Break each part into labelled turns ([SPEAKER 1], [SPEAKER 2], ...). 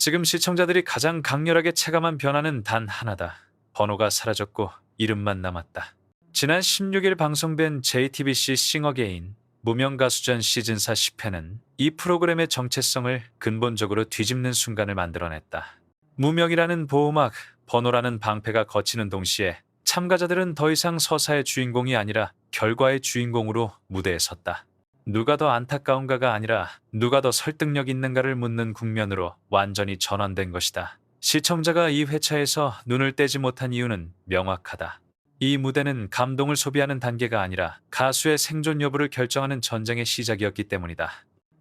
[SPEAKER 1] 지금 시청자들이 가장 강렬하게 체감한 변화는 단 하나다. 번호가 사라졌고 이름만 남았다. 지난 16일 방송된 JTBC 싱어게인 무명 가수전 시즌4 10회는 이 프로그램의 정체성을 근본적으로 뒤집는 순간을 만들어냈다. 무명이라는 보호막, 번호라는 방패가 거치는 동시에 참가자들은 더 이상 서사의 주인공이 아니라 결과의 주인공으로 무대에 섰다. 누가 더 안타까운가가 아니라 누가 더 설득력 있는가를 묻는 국면으로 완전히 전환된 것이다. 시청자가 이 회차에서 눈을 떼지 못한 이유는 명확하다. 이 무대는 감동을 소비하는 단계가 아니라 가수의 생존 여부를 결정하는 전쟁의 시작이었기 때문이다.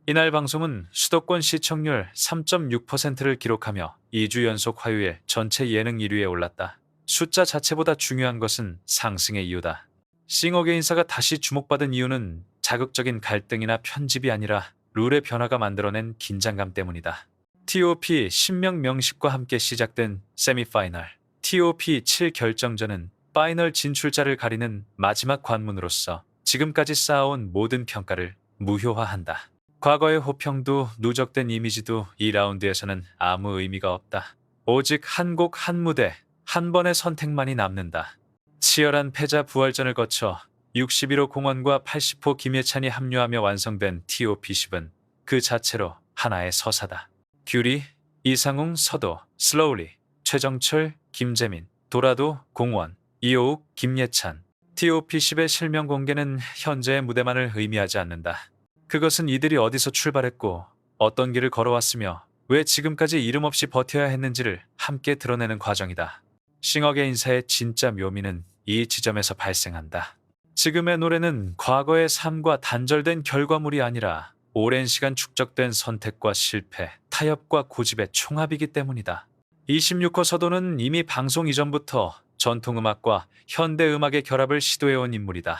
[SPEAKER 1] 이날 방송은 수도권 시청률 3.6%를 기록하며 2주 연속 화요일 전체 예능 1위에 올랐다. 숫자 자체보다 중요한 것은 상승의 이유다. 싱어게 인사가 다시 주목받은 이유는 자극적인 갈등이나 편집이 아니라 룰의 변화가 만들어낸 긴장감 때문이다. TOP 신명 명식과 함께 시작된 세미파이널, TOP 7 결정전은 파이널 진출자를 가리는 마지막 관문으로서 지금까지 쌓아온 모든 평가를 무효화한다. 과거의 호평도 누적된 이미지도 이 라운드에서는 아무 의미가 없다. 오직 한 곡 한 무대, 한 번의 선택만이 남는다. 치열한 패자 부활전을 거쳐 61호 공원과 80호 김예찬이 합류하며 완성된 TOP10은 그 자체로 하나의 서사다. 규리, 이상웅, 서도, 슬로우리, 최정철, 김재민, 도라도, 공원, 이호욱, 김예찬. TOP10의 실명 공개는 현재의 무대만을 의미하지 않는다. 그것은 이들이 어디서 출발했고 어떤 길을 걸어왔으며 왜 지금까지 이름 없이 버텨야 했는지를 함께 드러내는 과정이다. 싱어게 인사의 진짜 묘미는 이 지점에서 발생한다. 지금의 노래는 과거의 삶과 단절된 결과물이 아니라 오랜 시간 축적된 선택과 실패, 타협과 고집의 총합이기 때문이다. 26호 서도는 이미 방송 이전부터 전통음악과 현대음악의 결합을 시도해온 인물이다.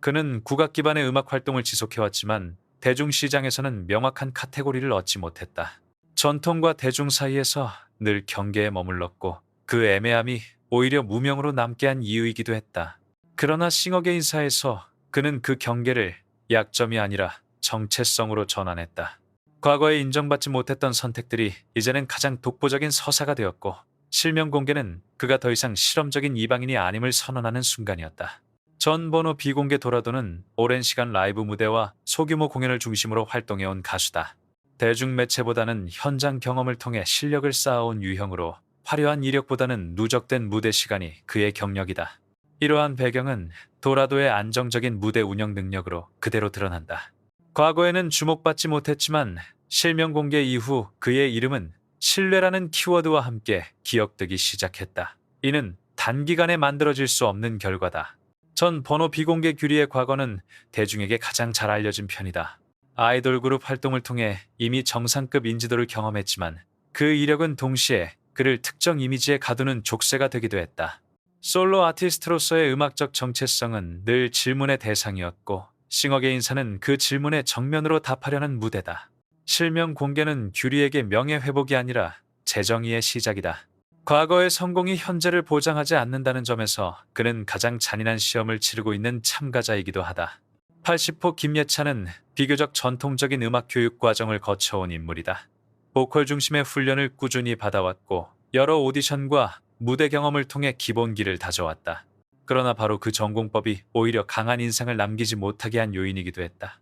[SPEAKER 1] 그는 국악 기반의 음악 활동을 지속해왔지만 대중시장에서는 명확한 카테고리를 얻지 못했다. 전통과 대중 사이에서 늘 경계에 머물렀고 그 애매함이 오히려 무명으로 남게 한 이유이기도 했다. 그러나 싱어게 인사에서 그는 그 경계를 약점이 아니라 정체성으로 전환했다. 과거에 인정받지 못했던 선택들이 이제는 가장 독보적인 서사가 되었고 실명 공개는 그가 더 이상 실험적인 이방인이 아님을 선언하는 순간이었다. 전 번호 비공개 도라도는 오랜 시간 라이브 무대와 소규모 공연을 중심으로 활동해온 가수다. 대중 매체보다는 현장 경험을 통해 실력을 쌓아온 유형으로 화려한 이력보다는 누적된 무대 시간이 그의 경력이다. 이러한 배경은 도라도의 안정적인 무대 운영 능력으로 그대로 드러난다. 과거에는 주목받지 못했지만 실명 공개 이후 그의 이름은 신뢰라는 키워드와 함께 기억되기 시작했다. 이는 단기간에 만들어질 수 없는 결과다. 전 번호 비공개 규리의 과거는 대중에게 가장 잘 알려진 편이다. 아이돌 그룹 활동을 통해 이미 정상급 인지도를 경험했지만 그 이력은 동시에 그를 특정 이미지에 가두는 족쇄가 되기도 했다. 솔로 아티스트로서의 음악적 정체성은 늘 질문의 대상이었고 싱어게 인사는 그 질문에 정면으로 답하려는 무대다. 실명 공개는 규리에게 명예 회복이 아니라 재정의의 시작이다. 과거의 성공이 현재를 보장하지 않는다는 점에서 그는 가장 잔인한 시험을 치르고 있는 참가자이기도 하다. 80호 김예찬은 비교적 전통적인 음악 교육 과정을 거쳐온 인물이다. 보컬 중심의 훈련을 꾸준히 받아왔고 여러 오디션과 무대 경험을 통해 기본기를 다져왔다. 그러나 바로 그 전공법이 오히려 강한 인상을 남기지 못하게 한 요인이기도 했다.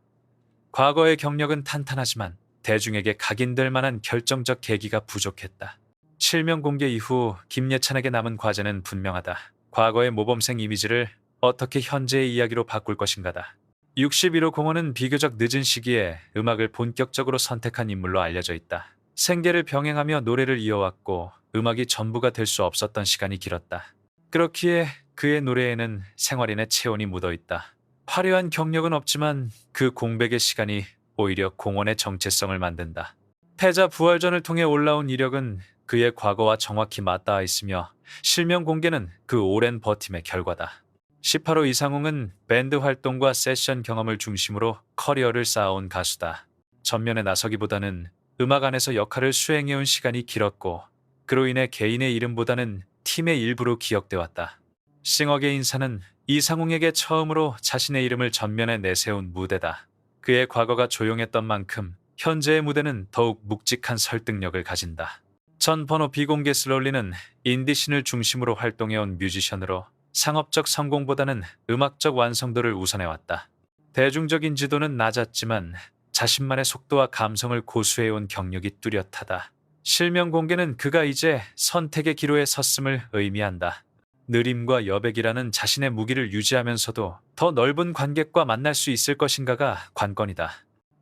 [SPEAKER 1] 과거의 경력은 탄탄하지만 대중에게 각인될 만한 결정적 계기가 부족했다. 실명 공개 이후 김예찬에게 남은 과제는 분명하다. 과거의 모범생 이미지를 어떻게 현재의 이야기로 바꿀 것인가다. 61호 공원은 비교적 늦은 시기에 음악을 본격적으로 선택한 인물로 알려져 있다. 생계를 병행하며 노래를 이어왔고 음악이 전부가 될 수 없었던 시간이 길었다. 그렇기에 그의 노래에는 생활인의 체온이 묻어 있다. 화려한 경력은 없지만 그 공백의 시간이 오히려 공원의 정체성을 만든다. 패자 부활전을 통해 올라온 이력은 그의 과거와 정확히 맞닿아 있으며 실명 공개는 그 오랜 버팀의 결과다. 18호 이상웅은 밴드 활동과 세션 경험을 중심으로 커리어를 쌓아온 가수다. 전면에 나서기보다는 음악 안에서 역할을 수행해온 시간이 길었고 그로 인해 개인의 이름보다는 팀의 일부로 기억돼 왔다. 싱어게 인사는 이상웅에게 처음으로 자신의 이름을 전면에 내세운 무대다. 그의 과거가 조용했던 만큼 현재의 무대는 더욱 묵직한 설득력을 가진다. 전 번호 비공개 슬롤리는 인디신을 중심으로 활동해온 뮤지션으로 상업적 성공보다는 음악적 완성도를 우선해왔다. 대중적인 지도는 낮았지만 자신만의 속도와 감성을 고수해온 경력이 뚜렷하다. 실명 공개는 그가 이제 선택의 기로에 섰음을 의미한다. 느림과 여백이라는 자신의 무기를 유지하면서도 더 넓은 관객과 만날 수 있을 것인가가 관건이다.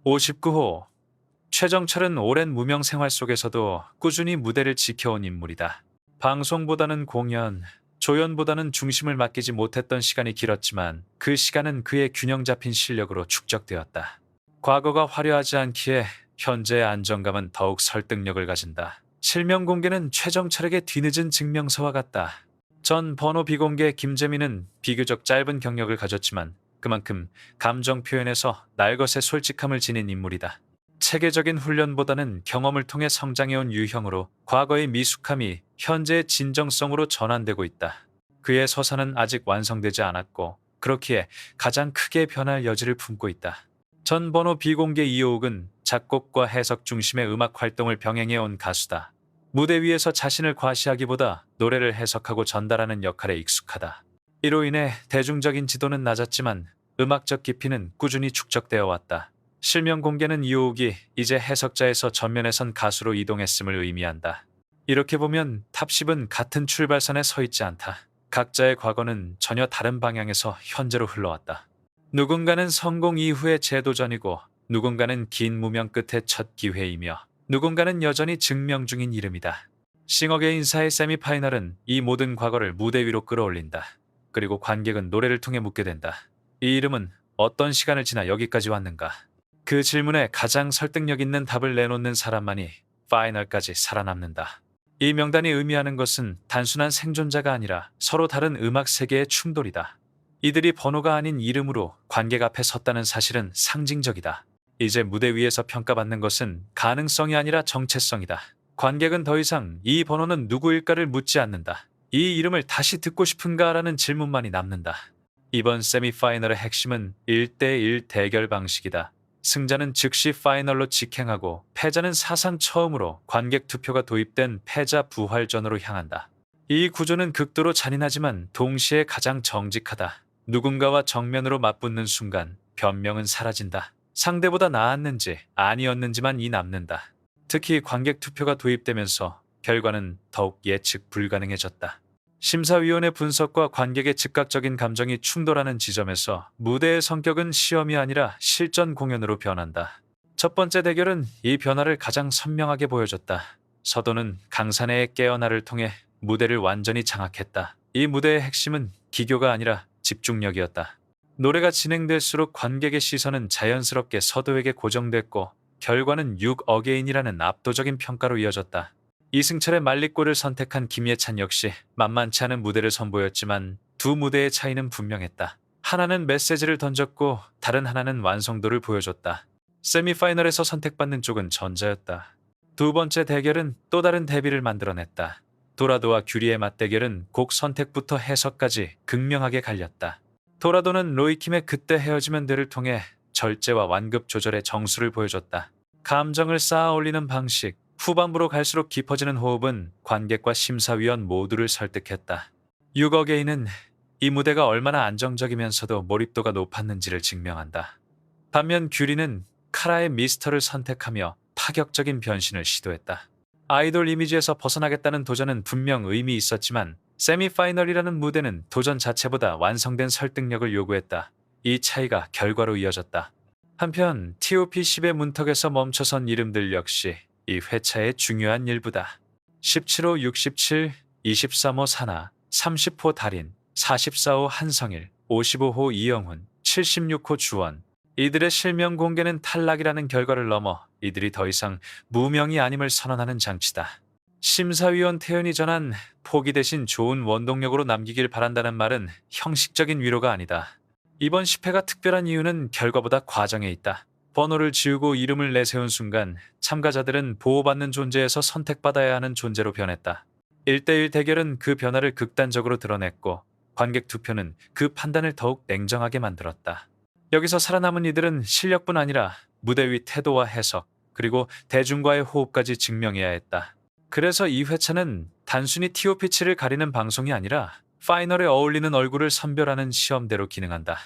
[SPEAKER 1] 59호 최정철은 오랜 무명 생활 속에서도 꾸준히 무대를 지켜온 인물이다. 방송보다는 공연, 조연보다는 중심을 맡기지 못했던 시간이 길었지만 그 시간은 그의 균형 잡힌 실력으로 축적되었다. 과거가 화려하지 않기에 현재의 안정감은 더욱 설득력을 가진다. 실명 공개는 최정철에게 뒤늦은 증명서와 같다. 전 번호 비공개 김재민은 비교적 짧은 경력을 가졌지만 그만큼 감정 표현에서 날것의 솔직함을 지닌 인물이다. 체계적인 훈련보다는 경험을 통해 성장해온 유형으로 과거의 미숙함이 현재의 진정성으로 전환되고 있다. 그의 서사는 아직 완성되지 않았고 그렇기에 가장 크게 변할 여지를 품고 있다. 전 번호 비공개 이호욱은 작곡과 해석 중심의 음악 활동을 병행해 온 가수다. 무대 위에서 자신을 과시하기보다 노래를 해석하고 전달하는 역할에 익숙하다. 이로 인해 대중적인 지도는 낮았지만 음악적 깊이는 꾸준히 축적되어 왔다. 실명 공개는 이호욱이 이제 해석자에서 전면에 선 가수로 이동했음을 의미한다. 이렇게 보면 탑10은 같은 출발선에 서 있지 않다. 각자의 과거는 전혀 다른 방향에서 현재로 흘러왔다. 누군가는 성공 이후의 재도전이고 누군가는 긴 무명 끝의 첫 기회이며 누군가는 여전히 증명 중인 이름이다. 싱어게인 사의 세미 파이널은 이 모든 과거를 무대 위로 끌어올린다. 그리고 관객은 노래를 통해 묻게 된다. 이 이름은 어떤 시간을 지나 여기까지 왔는가? 그 질문에 가장 설득력 있는 답을 내놓는 사람만이 파이널까지 살아남는다. 이 명단이 의미하는 것은 단순한 생존자가 아니라 서로 다른 음악 세계의 충돌이다. 이들이 번호가 아닌 이름으로 관객 앞에 섰다는 사실은 상징적이다. 이제 무대 위에서 평가받는 것은 가능성이 아니라 정체성이다. 관객은 더 이상 이 번호는 누구일까를 묻지 않는다. 이 이름을 다시 듣고 싶은가라는 질문만이 남는다. 이번 세미파이널의 핵심은 1대1 대결 방식이다. 승자는 즉시 파이널로 직행하고 패자는 사상 처음으로 관객 투표가 도입된 패자 부활전으로 향한다. 이 구조는 극도로 잔인하지만 동시에 가장 정직하다. 누군가와 정면으로 맞붙는 순간 변명은 사라진다. 상대보다 나았는지 아니었는지만 이 남는다. 특히 관객 투표가 도입되면서 결과는 더욱 예측 불가능해졌다. 심사위원의 분석과 관객의 즉각적인 감정이 충돌하는 지점에서 무대의 성격은 시험이 아니라 실전 공연으로 변한다. 첫 번째 대결은 이 변화를 가장 선명하게 보여줬다. 서도는 강산해의 깨어나를 통해 무대를 완전히 장악했다. 이 무대의 핵심은 기교가 아니라 집중력이었다. 노래가 진행될수록 관객의 시선은 자연스럽게 서도에게 고정됐고 결과는 6 어게인이라는 압도적인 평가로 이어졌다. 이승철의 말리골을 선택한 김예찬 역시 만만치 않은 무대를 선보였지만 두 무대의 차이는 분명했다. 하나는 메시지를 던졌고 다른 하나는 완성도를 보여줬다. 세미파이널에서 선택받는 쪽은 전자였다. 두 번째 대결은 또 다른 대비를 만들어냈다. 도라도와 규리의 맞대결은 곡 선택부터 해석까지 극명하게 갈렸다. 도라도는 로이킴의 그때 헤어지면 돼를 통해 절제와 완급 조절의 정수를 보여줬다. 감정을 쌓아 올리는 방식, 후반부로 갈수록 깊어지는 호흡은 관객과 심사위원 모두를 설득했다. 6어게인은 이 무대가 얼마나 안정적이면서도 몰입도가 높았는지를 증명한다. 반면 규리는 카라의 미스터를 선택하며 파격적인 변신을 시도했다. 아이돌 이미지에서 벗어나겠다는 도전은 분명 의미 있었지만 세미파이널이라는 무대는 도전 자체보다 완성된 설득력을 요구했다. 이 차이가 결과로 이어졌다. 한편 TOP10의 문턱에서 멈춰선 이름들 역시 이 회차의 중요한 일부다. 17호 67, 23호 사나, 30호 달인, 44호 한성일, 55호 이영훈, 76호 주원. 이들의 실명 공개는 탈락이라는 결과를 넘어 이들이 더 이상 무명이 아님을 선언하는 장치다. 심사위원 태연이 전한 포기 대신 좋은 원동력으로 남기길 바란다는 말은 형식적인 위로가 아니다. 이번 10회가 특별한 이유는 결과보다 과정에 있다. 번호를 지우고 이름을 내세운 순간 참가자들은 보호받는 존재에서 선택받아야 하는 존재로 변했다. 1대1 대결은 그 변화를 극단적으로 드러냈고 관객 투표는 그 판단을 더욱 냉정하게 만들었다. 여기서 살아남은 이들은 실력뿐 아니라 무대 위 태도와 해석, 그리고 대중과의 호흡까지 증명해야 했다. 그래서 이 회차는 단순히 TOP치를 가리는 방송이 아니라 파이널에 어울리는 얼굴을 선별하는 시험대로 기능한다.